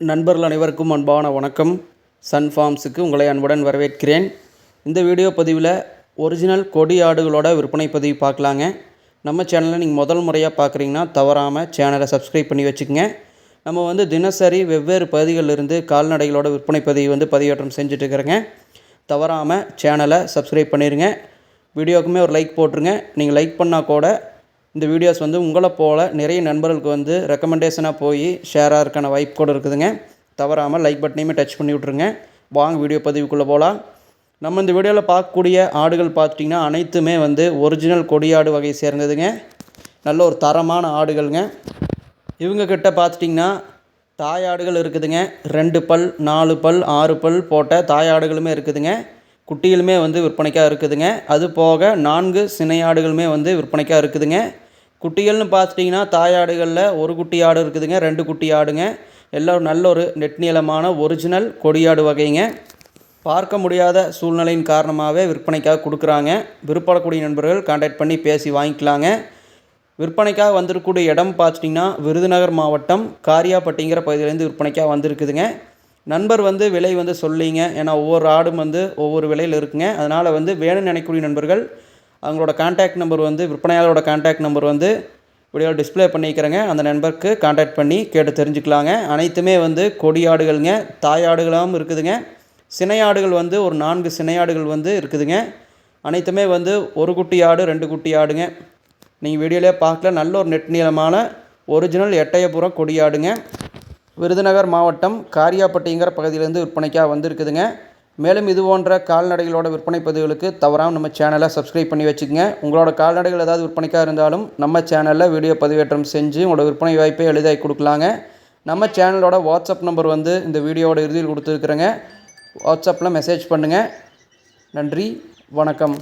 நண்பர்கள் அனைவருக்கும் அன்பான வணக்கம். சன் ஃபார்ம்ஸுக்கு உங்களை அன்புடன் வரவேற்கிறேன். இந்த வீடியோ பதிவில் ஒரிஜினல் கொடி ஆடுகளோட விற்பனை பதிவு பார்க்கலாங்க. நம்ம சேனலை நீங்கள் முதல் முறையாக பார்க்குறீங்கன்னா தவறாமல் சேனலை சப்ஸ்கிரைப் பண்ணி வச்சுக்கோங்க. நம்ம வந்து தினசரி வெவ்வேறு பகுதிகளிலிருந்து கால்நடைகளோட விற்பனை பதிவு வந்து பதிவேற்றம் செஞ்சுட்ருக்குறேங்க தவறாமல் சேனலை சப்ஸ்கிரைப் பண்ணிடுங்க வீடியோக்குமே ஒரு லைக் போட்டுருங்க. நீங்கள் லைக் பண்ணால் கூட இந்த வீடியோஸ் வந்து உங்களை போல் நிறைய நண்பர்களுக்கு வந்து ரெக்கமெண்டேஷனாக போய் ஷேராக இருக்கான வாய்ப்பு கூட இருக்குதுங்க. தவறாமல் லைக் பட்டனையுமே டச் பண்ணி விட்ருங்க வாங்க வீடியோ பதிவுக்குள்ளே போகலாம் நம்ம இந்த வீடியோவில் பார்க்கக்கூடிய ஆடுகள் பார்த்துட்டிங்கன்னா அனைத்துமே வந்து ஒரிஜினல் கொடியாடு வகையை சேர்ந்ததுங்க. நல்ல ஒரு தரமான ஆடுகள்ங்க. இவங்கக்கிட்ட பார்த்துட்டிங்கன்னா தாயாடுகள் இருக்குதுங்க. ரெண்டு பல் நாலு பல் ஆறு பல் போட்ட தாயாடுகளுமே இருக்குதுங்க. குட்டிகளுமே வந்து விற்பனைக்காக இருக்குதுங்க. அது போக நான்கு சினையாடுகளுமே வந்து விற்பனைக்காக இருக்குதுங்க. குட்டிகள்னு பார்த்துட்டிங்கன்னா தாயாடுகளில் ஒரு குட்டி ஆடு இருக்குதுங்க ரெண்டு குட்டி ஆடுங்க. எல்லாம் நல்ல ஒரு நெட்நீளமான ஒரிஜினல் கொடியாடு வகைங்க. பார்க்க முடியாத சூழ்நிலையின் காரணமாகவே விற்பனைக்காக கொடுக்குறாங்க. விருப்பப்படக்கூடிய நண்பர்கள் கான்டாக்ட் பண்ணி பேசி வாங்கிக்கலாங்க. விற்பனைக்காக வந்திருக்கக்கூடிய இடம் பார்த்துட்டிங்கன்னா விருதுநகர் மாவட்டம் காரியாப்பட்டிங்கிற பகுதியிலேருந்து விற்பனைக்காக வந்திருக்குதுங்க. நண்பர் வந்து விலை வந்து சொல்லிங்க. ஏன்னா ஒவ்வொரு ஆடும் வந்து ஒவ்வொரு விலையில் இருக்குங்க. அதனால் வந்து வேணும்னு நினைக்கக்கூடிய நண்பர்கள் அவங்களோட கான்டாக்ட் நம்பர் வந்து விற்பனையாளரோட கான்டாக்ட் நம்பர் வந்து வீடியோவில் டிஸ்ப்ளே பண்ணிக்கிறேங்க. அந்த நண்பருக்கு கான்டாக்ட் பண்ணி கேட்டு தெரிஞ்சுக்கலாங்க. அனைத்துமே வந்து கொடியாடுகள்ங்க தாயாடுகளாகவும் இருக்குதுங்க. சினையாடுகள் வந்து ஒரு நான்கு சினையாடுகள் வந்து இருக்குதுங்க. அனைத்துமே வந்து ஒரு குட்டி ஆடு ரெண்டு குட்டி ஆடுங்க. நீங்கள் வீடியோலேயே பார்க்கல நல்ல ஒரு நெட் நீளமான ஒரிஜினல் எட்டயபுரம் கொடியாடுங்க விருதுநகர் மாவட்டம் காரியாப்பட்டிங்கிற பகுதியிலேருந்து விற்பனைக்காக வந்திருக்குதுங்க. மேலும் இது போன்ற கால்நடைகளோட விற்பனை பதிவுகளுக்கு தவறாமல் நம்ம சேனலை சப்ஸ்கிரைப் பண்ணி வச்சுக்கோங்க. உங்களோட கால்நடைகள் ஏதாவது விற்பனைக்காக இருந்தாலும் நம்ம சேனலில் வீடியோ பதிவேற்றம் செஞ்சு உங்களோட விற்பனை வாய்ப்பை எளிதாகி கொடுக்கலாங்க. நம்ம சேனலோட வாட்ஸ்அப் நம்பர் வந்து இந்த வீடியோவோட இறுதியில் கொடுத்துருக்குறேங்க. வாட்ஸ்அப்பில் மெசேஜ் பண்ணுங்கள் நன்றி. வணக்கம்.